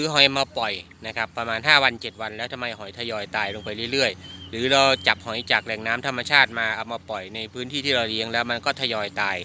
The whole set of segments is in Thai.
ซื้อหอยมาปล่อยนะครับประมาณ 5 วัน 7 วัน แล้วทำไมหอยทยอยตายลงไปเรื่อยๆ หรือเราจับหอยจากแหล่งน้ำธรรมชาติมาเอามาปล่อยในพื้นที่ที่เราเลี้ยงแล้วมันก็ทยอยตาย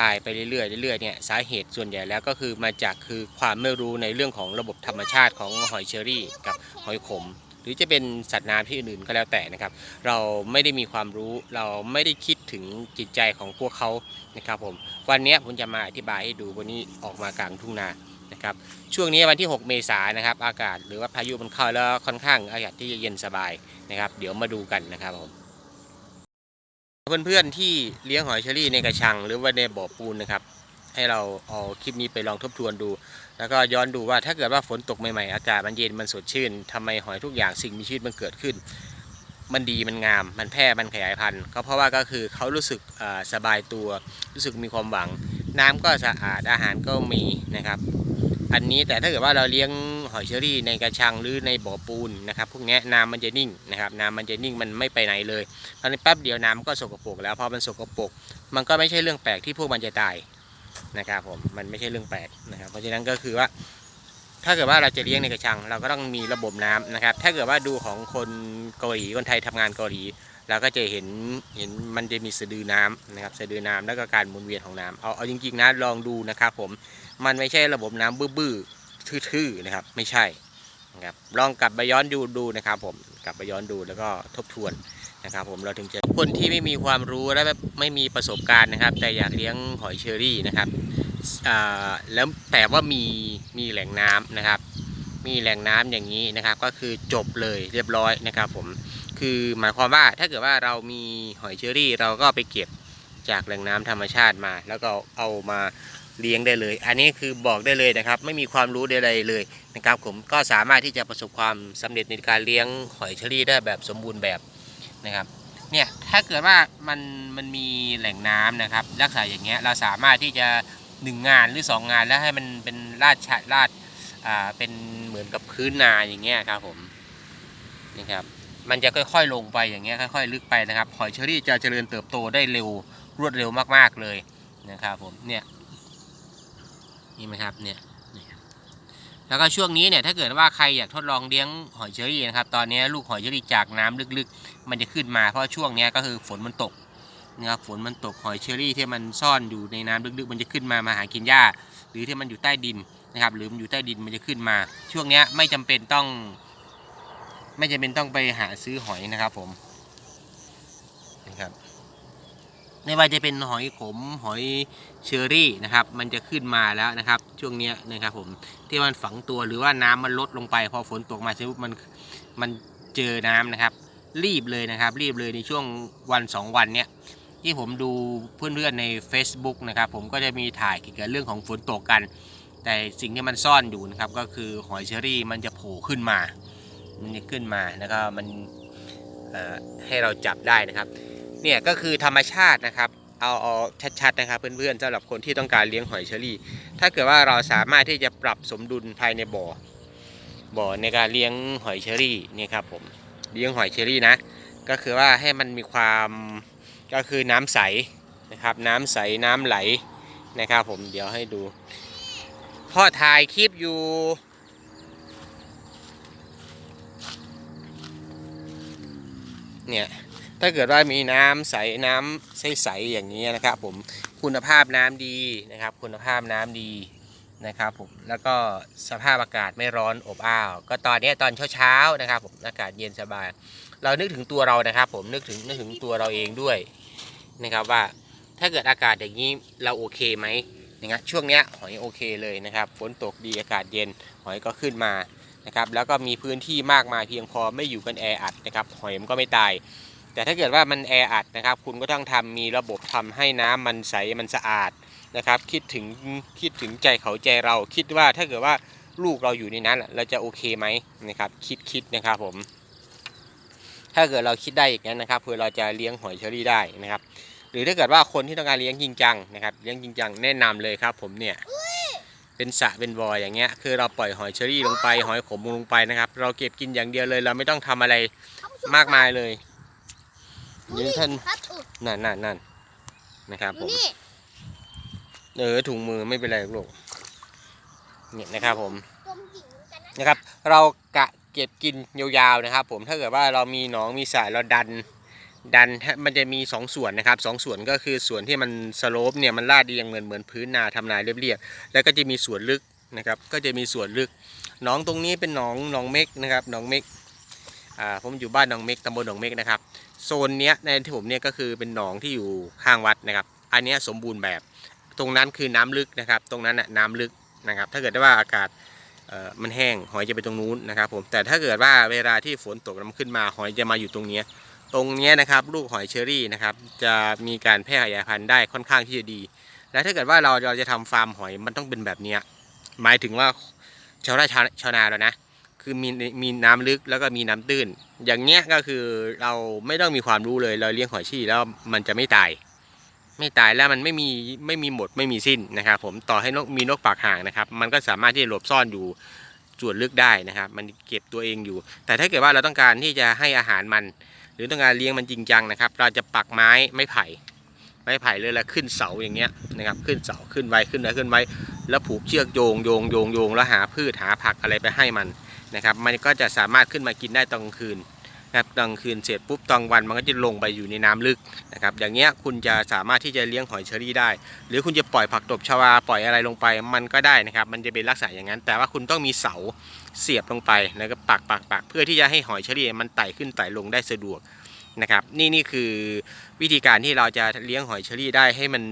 ตายไปเรื่อยๆเรื่อยๆเนี่ยสาเหตุส่วนใหญ่แล้วก็คือมาจากคือความไม่รู้ในเรื่องของระบบธรรมชาติของหอยเชอรี่กับหอยขม หรือจะเป็นสัตว์น้ำที่อื่นๆก็แล้วแต่นะครับ เราไม่ได้มีความรู้เราไม่ได้คิดถึงจิตใจของพวกเขานะครับผมวันนี้ผมจะมาอธิบายให้ดูวันนี้ออกมากลางทุ่งนา นะครับช่วงนี้วันที่ 6 เมษายนนะครับ อากาศหรือว่าพายุมันเข้าแล้วค่อนข้างอากาศที่จะเย็นสบายนะครับ เดี๋ยวมาดูกันนะครับผมเพื่อนๆที่เลี้ยงหอยเชอรี่ในกระชัง หรือว่าในบ่อปูนนะครับ ให้เราเอาคลิปนี้ไปลองทบทวนดู แล้วก็ย้อนดูว่าถ้าเกิดว่าฝนตกใหม่ๆ อากาศมันเย็นมันสดชื่นทำไมหอยทุกอย่างสิ่งมีชีวิตมันเกิดขึ้น มันดีมันงาม มันแพร่มันขยายพันธุ์ก็เพราะว่าก็คือเขารู้สึกสบายตัว รู้สึกมีความหวัง น้ำก็สะอาดอาหารก็มีนะครับ อันนี้แต่ถ้าเกิดว่าเราเลี้ยงหอยเชอรี่ในกระชังหรือในบ่อปูนนะครับพวกนี้น้ำมันจะนิ่งนะครับน้ำมันจะนิ่งมันไม่ไปไหนเลยตอนนี้แป๊บเดียวน้ำก็สกปรกแล้วพอมันสกปรกมันก็ไม่ใช่เรื่องแปลกที่พวกมันจะตายนะครับผมมันไม่ใช่เรื่องแปลกนะครับ เพราะฉะนั้นก็คือว่า ถ้าเกิดว่าเราจะเลี้ยงในกระชัง เราก็ต้องมีระบบน้ำนะครับ ถ้าเกิดว่าดูของคนเกาหลีคนไทยทำงานเกาหลี เราก็จะเห็นเห็นมันจะมีสะดือน้ำนะครับสะดือน้ำแล้วก็การหมุนเวียนของน้ำเอาเอาจริงๆนะลองดูนะครับผมมันไม่ใช่ระบบน้ำบื้อๆทื่อๆนะครับ ไม่ใช่นะครับลองกลับไปย้อนดูดูนะครับ ผมกลับไปย้อนดูแล้วก็ทบทวนนะครับผมเราถึงจะคนที่ไม่มีความรู้และไม่มีประสบการณ์นะครับ แต่อยากเลี้ยงหอยเชอรี่นะครับแล้วแต่ว่ามีมีแหล่งน้ำนะครับ มีแหล่งน้ำอย่างนี้นะครับ ก็คือจบเลยเรียบร้อยนะครับ ผมคือหมายความว่าถ้าเกิดว่าเรามีหอยเชอรี่ เราก็ไปเก็บจากแหล่งน้ำธรรมชาติมา แล้วก็เอามาเลี้ยงได้เลย อันนี้คือบอกได้เลยนะครับ ไม่มีความรู้ใดๆเลยนะครับ ผมก็สามารถที่จะประสบความสำเร็จในการเลี้ยงหอยเชอรี่ได้แบบสมบูรณ์แบบนะครับเนี่ยถ้าเกิดว่ามันมันมีแหล่งน้ำนะครับลักษณะอย่างเงี้ยเราสามารถที่จะหนึ่งงานหรือสองงานแล้วให้มันเป็นลาดชะลาดอ่าเป็น มือนกับพื้นนาอย่างเงี้ยครับผมนี่ครับมันจะค่อยๆลงไปอย่างเงี้ยค่อยๆ ลึกไปนะครับหอยเชอรี่จะเจริญเติบโตได้เร็วรวดเร็วมากๆเลยนะครับผมเนี่ยนี่ไหมครับเนี่ยแล้วก็ช่วงนี้เนี่ยถ้าเกิดว่าใครอยากทดลองเลี้ยงหอยเชอรี่นะครับตอนนี้ลูกหอยเชอรี่จากน้ำลึกๆ มันจะขึ้นมาเพราะช่วงนี้ก็คือฝนมันตกนะครับฝนมันตกหอยเชอรี่ที่มันซ่อนอยู่ในน้ำลึกๆ มันจะขึ้นมามาหากินหญ้า หรือที่มันอยู่ใต้ดิน นะครับหรือมันอยู่ใต้ดินมันจะขึ้นมา ช่วงนี้ไม่จำเป็นต้อง ไม่จำเป็นต้องไปหาซื้อหอยนะครับผมนะครับไม่ว่าจะเป็นหอยขมหอยเชอรี่นะครับ มันจะขึ้นมาแล้วนะครับ ช่วงนี้นะครับผมที่มันฝังตัวหรือว่าน้ำมันลดลงไป พอฝนตกมาใช่ปุ๊บมันมันเจอน้ำนะครับ รีบเลยนะครับ รีบเลยในช่วงวันสองวันเนี้ยที่ผมดูเพื่อนๆใน Facebook นะครับ ผมก็จะมีถ่ายเกี่ยวกับเรื่องของฝนตกกัน แต่สิ่งที่มันซ่อนอยู่นะครับก็คือหอยเชอรี่มันจะโผล่ขึ้นมา มันจะขึ้นมาแล้วก็มันให้เราจับได้นะครับ เนี่ยก็คือธรรมชาตินะครับ เอาเอาชัดๆนะครับเพื่อนๆสำหรับคนที่ต้องการเลี้ยงหอยเชอรี่ ถ้าเกิดว่าเราสามารถที่จะปรับสมดุลภายในบ่อ บ่อในการเลี้ยงหอยเชอรี่นี่ครับผมเลี้ยงหอยเชอรี่นะ ก็คือว่าให้มันมีความก็คือน้ำใสนะครับ น้ำใสน้ำไหลนะครับ ผมเดี๋ยวให้ดู พ่อถ่ายคลิปอยู่ เนี่ย ถ้าเกิดว่ามีน้ำใสน้ำใสๆอย่างนี้นะครับ ผมคุณภาพน้ำดีนะครับ คุณภาพน้ำดีนะครับผมแล้วก็สภาพอากาศไม่ร้อนอบอ้าว ก็ตอนนี้ตอนเช้าๆนะครับผมอากาศเย็นสบาย เรานึกถึงตัวเรานะครับ ผมนึกถึงนึกถึงตัวเราเองด้วยนะครับว่าถ้าเกิดอากาศอย่างนี้เราโอเคไหม อย่างเงี้ยช่วงเนี้ยหอยโอเคเลยนะครับฝนตกดีอากาศเย็นหอยก็ขึ้นมานะครับแล้วก็มีพื้นที่มากมายเพียงพอไม่อยู่กันแออัดนะครับหอยมันก็ไม่ตาย แต่ถ้าเกิดว่ามันแออัดนะครับ คุณก็ต้องทำมีระบบทำให้น้ำมันใสมันสะอาดนะครับ คิดถึงคิดถึงใจเขาใจเราคิดว่าถ้าเกิดว่าลูกเราอยู่ในนั้นเราจะโอเคไหมนะครับ คิดคิดนะครับผม ถ้าเกิดเราคิดได้อย่างนั้นนะครับเพื่อเราจะเลี้ยงหอยเชอรี่ได้นะครับ หรือถ้าเกิดว่าคนที่ต้องการเลี้ยงจริงจังนะครับเลี้ยงจริงจังแนะนำเลยครับ ผมเนี่ยเป็นสระเป็นบ่ออย่างเงี้ยคือเราปล่อยหอยเชอรี่ลงไปหอยขมลงไปนะครับ เราเก็บกินอย่างเดียวเลย เราไม่ต้องทำอะไรมากมายเลยยืนท่านครับอุ๊ยนั่นนั่นนั่นนะครับผมนี่เออถุงมือไม่เป็นไรลูกเนี่ยนะครับผมจมจิ๋งเหมือนกันนะนะครับ เรากะเก็บกินยาวๆนะครับ ผมถ้าเกิดว่าเรามีหนองมีสายเราดัน ดันมันจะมีสองส่วนนะครับสองส่วนก็คือส่วนที่มันสโลปเนี่ยมันลาดเรียงเหมือนเหมือนพื้นนาทำนาเรียบๆแล้วก็จะมีส่วนลึกนะครับ ก็จะมีส่วนลึกหนองตรงนี้เป็นหนองหนองเม็กนะครับหนองเม็กอ่าผมอยู่บ้านหนองเม็กตำบลหนองเม็กนะครับโซนเนี้ยในที่ผมเนี่ยก็คือเป็นหนองที่อยู่ข้างวัดนะครับ อันเนี้ยสมบูรณ์แบบ ตรงนั้นคือน้ำลึกนะครับ ตรงนั้นน่ะน้ำลึกนะครับ ถ้าเกิดว่าอากาศมันแห้งหอยจะไปตรงนู้นนะครับผมแต่ถ้าเกิดว่าเวลาที่ฝนตกมันขึ้นมาหอยจะมาอยู่ตรงเนี้ย ตรงนี้นะครับลูกหอยเชอรี่นะครับจะมีการแพร่ขยายพันธุ์ได้ค่อนข้างที่จะดี และถ้าเกิดว่าเราเราจะทำฟาร์มหอยมันต้องเป็นแบบนี้หมายถึงว่าชาวไร่ชาวชาวนาแล้วนะคือมีมีน้ำลึกแล้วก็มีน้ำตื้น อย่างเงี้ยก็คือเราไม่ต้องมีความรู้เลยเราเลี้ยงหอยชี่แล้วมันจะไม่ตาย ไม่ตายแล้วมันไม่มีไม่มีหมดไม่มีสิ้นนะครับ ผมต่อให้นกมีนกปากห่างนะครับ มันก็สามารถที่จะหลบซ่อนอยู่ส่วนลึกได้นะครับ มันเก็บตัวเองอยู่ แต่ถ้าเกิดว่าเราต้องการที่จะให้อาหารมัน รือต้องการเลี้ยงมันจริงจังนะครับ เราจะปักไม้ไม้ไผ่ไม้ไผ่เลยแล้วขึ้นเสาอย่างเงี้ยนะครับ ขึ้นเสาขึ้นไว้ขึ้นไว้ขึ้นไว้ แล้วผูกเชือกโยงโยงโยงโยงแล้วหาพืชหาผักอะไรไปให้มันนะครับ มันก็จะสามารถขึ้นมากินได้ตอนกลางคืน นะครับกลางคืนเสร็จปุ๊บตอนกลางวันมันก็จะลงไปอยู่ในน้ำลึกนะครับอย่างเงี้ยคุณจะสามารถที่จะเลี้ยงหอยเชอรี่ได้ หรือคุณจะปล่อยผักตบชวาปล่อยอะไรลงไปมันก็ได้นะครับมันจะเป็นลักษณะอย่างนั้น แต่ว่าคุณต้องมีเสาเสียบลงไปแล้วก็ปักปักปักเพื่อที่จะให้หอยเชอรี่มันไต่ขึ้นไต่ลงได้สะดวกนะครับนี่นี่คือวิธีการที่เราจะเลี้ยงหอยเชอรี่ได้ให้มัน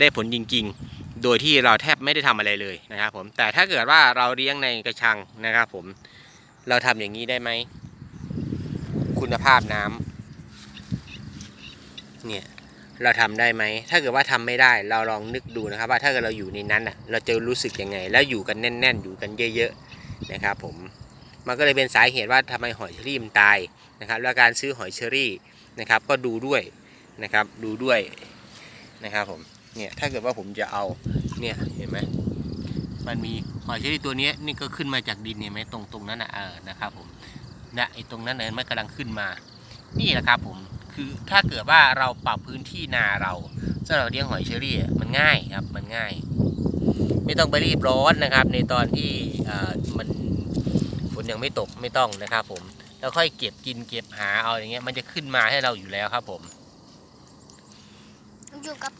ได้ผลจริงๆ โดยที่เราแทบไม่ได้ทำอะไรเลยนะครับผมแต่ถ้าเกิดว่าเราเลี้ยงในกระชังนะครับผมเราทำอย่างนี้ได้ไหม คุณภาพน้ำเนี่ยเราทำได้ไหม ถ้าเกิดว่าทำไม่ได้ เราลองนึกดูนะครับ ว่าถ้าเกิดเราอยู่ในนั้นอะ เราจะรู้สึกยังไง แล้วอยู่กันแน่น ๆ อยู่กันเยอะๆนะครับผม มันก็เลยเป็นสาเหตุว่าทำไมหอยเชอรี่มันตายนะครับ แล้วการซื้อหอยเชอรี่นะครับ ก็ดูด้วยนะครับ ดูด้วยนะครับผม เนี่ย ถ้าเกิดว่าผมจะเอา เนี่ย เห็นไหมมันมีหอยเชอรี่ตัวนี้นี่ก็ขึ้นมาจากดินเห็นไหมตรงตรงนั้นอะเออนะครับผม นะไอ้ตรงนั้นเห็นไหมกำลังขึ้นมา นี่แหละครับผมคือถ้าเกิดว่าเราปรับพื้นที่นาเราสำหรับเลี้ยงหอยเชอรี่มันง่ายครับมันง่าย ไม่ต้องไปรีบร้อนนะครับ ในตอนที่มันฝนยังไม่ตกไม่ต้องนะครับผมแล้วค่อยเก็บกินเก็บหาเอาอย่างเงี้ยมันจะขึ้นมาให้เราอยู่แล้วครับผมอยู่กับ